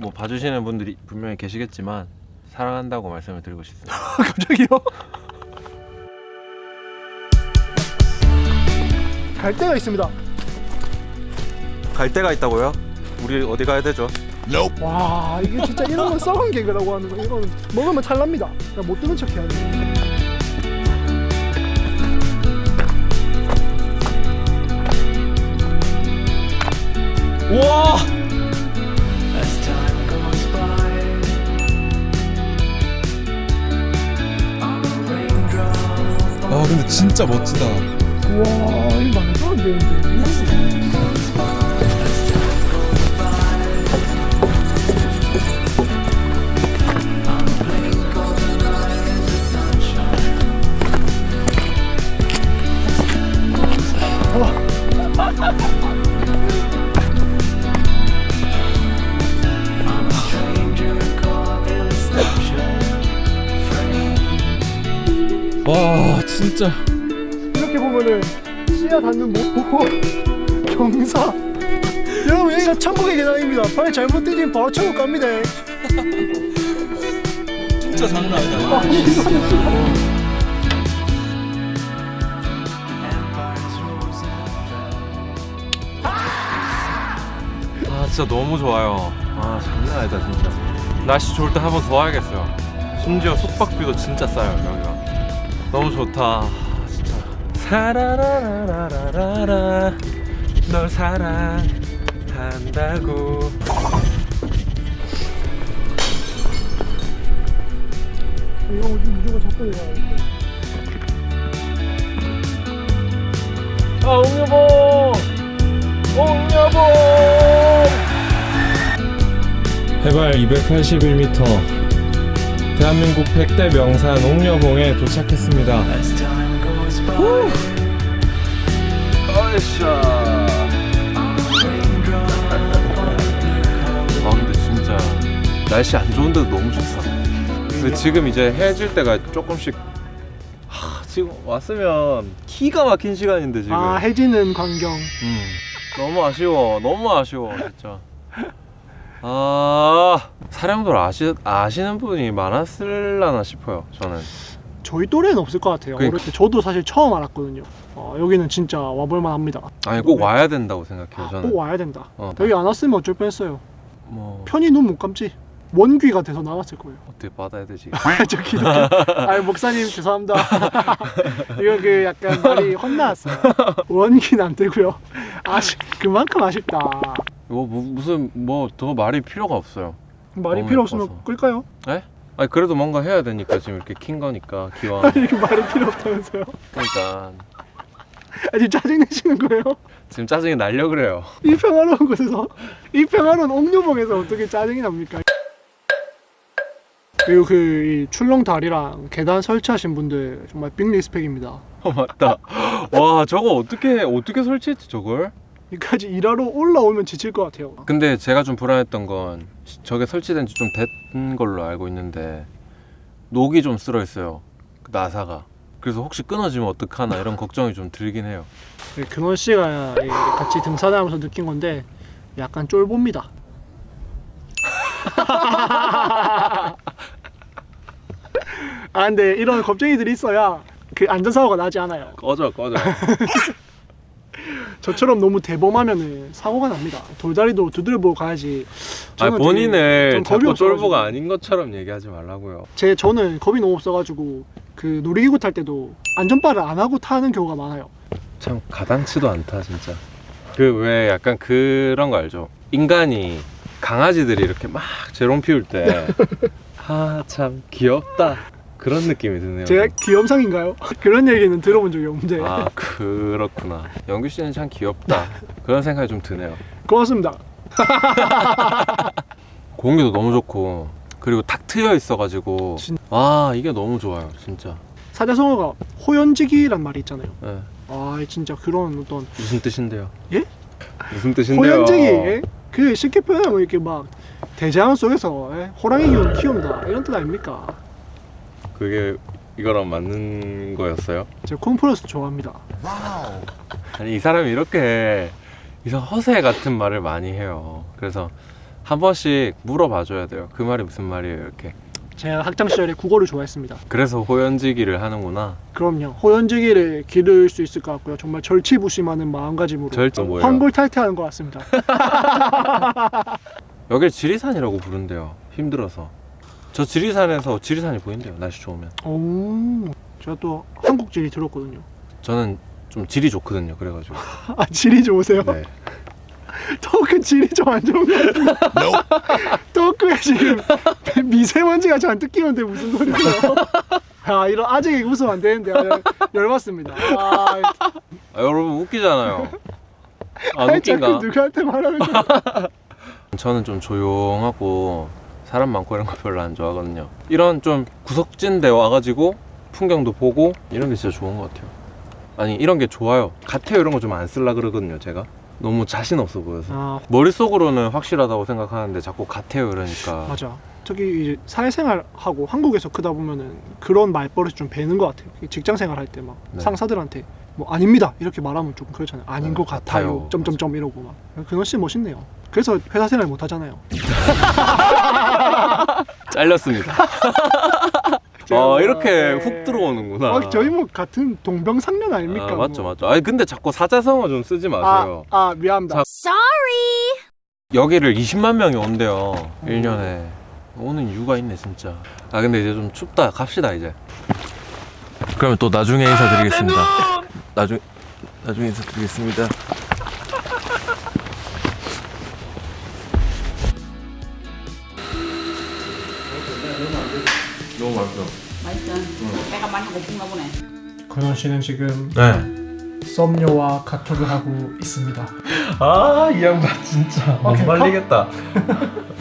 뭐 봐주시는 분들이 분명히 계시겠지만 사랑한다고 말씀을 드리고 싶습니다. 갑자기요? 갈 데가 있습니다. 갈 데가 있다고요? 우리 어디 가야 되죠? 와 이게 진짜 이런 건 썩은 개그라고 하는 거 이건 먹으면 탈납니다. 그냥 못 들은 척 해야 돼. 우와! 근데 진짜 멋지다. 와 이거 말도 안 되는데. 진짜 이렇게 보면은 씨앗 닿는 못 경사. 여러분 여기가 천국의 계단입니다. 발 잘못 뛰면 바로 천국 갑니다. 진짜 장난 아니다. 아, 이거는. 아 진짜 너무 좋아요. 아 장난 아니다 진짜. 날씨 좋을 때 한 번 더 와야겠어요. 심지어 숙박비도 진짜 싸요 여기가. 너무 좋다. 아, 진짜. 사라라라라라라 널 사랑한다고. 이거 잡고 내려가야 아! 해발 281m. 대한민국 100대 명산 옥녀봉에 도착했습니다. A raindrop 아 근데 진짜 날씨 안 좋은데도 너무 좋다. 근데 지금 이제 해질 때가 조금씩 하, 지금 왔으면 기가 막힌 시간인데 지금. 아 해지는 광경. 음, 너무 아쉬워. 너무 아쉬워 진짜. 아 사령돌 아시 아시는 분이 많았을라나 싶어요. 저는. 저희 또래는 없을 것 같아요. 그러니까. 어릴 때 저도 사실 처음 알았거든요. 어, 여기는 진짜 와볼만 합니다. 아니 꼭 와야 된다고 생각해요. 저는. 꼭 와야 된다. 어. 여기 안 왔으면 어쩔 뻔했어요. 뭐 편히 눈 못 감지. 원귀가 돼서 나왔을 거예요. 어떻게 받아야 되지? 저 기도. 아 목사님 죄송합니다. 이거 그 약간 말이 혼나왔어요. 원기는 안 되고요. 아쉽 그만큼 아쉽다. 무, 무슨 뭐 더 말이 필요가 없어요. 말이 너무 필요 없으면 예뻐서. 끌까요? 에? 아니 그래도 뭔가 해야 되니까 지금 이렇게 킨 거니까 기왕. 이렇게 말이 필요 없다면서요? 그러니까 아 지금 짜증 내시는 거예요? 지금 짜증이 날려 그래요. 이 평화로운 곳에서 이 평화로운 옥류봉에서 어떻게 짜증이 납니까? 그리고 그이 출렁 다리랑 계단 설치하신 분들 정말 빅 리스펙입니다. 어 맞다. 와 저거 어떻게 어떻게 설치했지 저걸? 여기까지 일하러 올라오면 지칠 것 같아요. 근데 제가 좀 불안했던 건 시- 저게 설치된 지 좀 된 걸로 알고 있는데 녹이 좀 쓸어 있어요. 그 나사가. 그래서 혹시 끊어지면 어떡하나 이런 걱정이 좀 들긴 해요. 네, 근원 씨가 이 같이 등산하면서 느낀 건데 약간 쫄봅니다. 아 근데 이런 겁쟁이들이 있어야 그 안전사고가 나지 않아요. 꺼져 꺼져. 저처럼 너무 대범하면은 사고가 납니다. 돌다리도 두드려보고 가야지. 아 저는 되게 본인을 좀 겁이 자꾸 없어가지고. 쫄보가 아닌 것처럼 얘기하지 말라고요. 제 저는 겁이 너무 없어가지고 그 놀이기구 탈 때도 안전바를 안 하고 타는 경우가 많아요. 참 가당치도 않다 진짜. 그 왜 약간 그런 거 알죠? 인간이 강아지들이 이렇게 막 재롱 피울 때 아 참 귀엽다 그런 느낌이 드네요. 제가 귀염상인가요? 그런 얘기는 들어본 적이 없는데 아 그렇구나. 영규 씨는 참 귀엽다 그런 생각이 좀 드네요. 고맙습니다. 공기도 너무 좋고 그리고 탁 트여 있어가지고 진- 와 이게 너무 좋아요 진짜. 사자성어가 호연지기란 말이 있잖아요. 예. 아 진짜 그런 어떤 무슨 뜻인데요? 예? 무슨 뜻인데요? 호연지기 예? 그 쉽게 표현하면 이렇게 막 대자연 속에서 예? 호랑이 기운 키운다 이런 뜻 아닙니까? 그게 이거랑 맞는 거였어요? 제가 콩프레스 좋아합니다. 아니 이 사람이 이렇게 이상 허세 같은 말을 많이 해요. 그래서 한 번씩 물어봐 줘야 돼요. 그 말이 무슨 말이에요 이렇게. 제가 학창 시절에 국어를 좋아했습니다. 그래서 호연지기를 하는구나. 그럼요. 호연지기를 기를 수 있을 것 같고요. 정말 절치부심하는 마음가짐으로 절정 뭐예요? 환골탈퇴하는 것 같습니다. 여길 지리산이라고 부른대요. 힘들어서. 저 지리산에서 지리산이 보인대요. 날씨 좋으면. 오, 제가 또 한국 지리 들었거든요. 저는 좀 질이 좋거든요. 그래가지고. 아 지리 좋으세요? 네. 토크 질이 좀 안 좋은 것 같은데. 토크에 지금 미세먼지가 잔뜩 끼는데 무슨 소리예요? 아 이런 아직 웃으면 안 되는데 아, 열- 열받습니다. 아, 아, 여러분 웃기잖아요. 안 아니, 자꾸 웃긴가? 누구한테 말하는 거야? 저는 좀 조용하고 사람 많고 이런 거 별로 안 좋아하거든요. 이런 좀 구석진 데 와가지고 풍경도 보고 이런 게 진짜 좋은 것 같아요. 아니 이런 게 좋아요. 같아요 이런 거 좀 안 쓸라 그러거든요. 제가 너무 자신 없어 보여서 아 머릿속으로는 확실하다고 생각하는데 자꾸 같아요 이러니까 맞아. 특히 이제 사회생활하고 한국에서 크다 보면은 그런 말버릇이 좀 배는 것 같아요. 직장생활 할 때 막 네. 상사들한테 뭐 아닙니다 이렇게 말하면 좀 그렇잖아요. 아닌 네, 것 같아요. 같아요. 점점점 이러고 막 그건 진짜 멋있네요. 그래서 회사 생활 못 하잖아요. 잘렸습니다. 어 뭐, 이렇게 네. 훅 들어오는구나. 막 저희 뭐 같은 동병상련 아닙니까? 아, 맞죠 뭐. 맞죠. 아니 근데 자꾸 사자성어 좀 쓰지 마세요. 아, 아 미안합니다. 자- 여기를 20만 명이 온대요. 1년에. 오는 이유가 있네, 진짜. 아, 근데 이제 좀 춥다. 갑시다, 이제. 그러면 또 나중에 인사드리겠습니다. 나중 나중에 인사드리겠습니다. 너무 맛있어. 맛있어. 배가 많이 고픈가 보네. 권원 씨는 지금 네. 썸녀와 카톡을 하고 있습니다. 아, 이 양반 진짜 못 오케이, 말리겠다.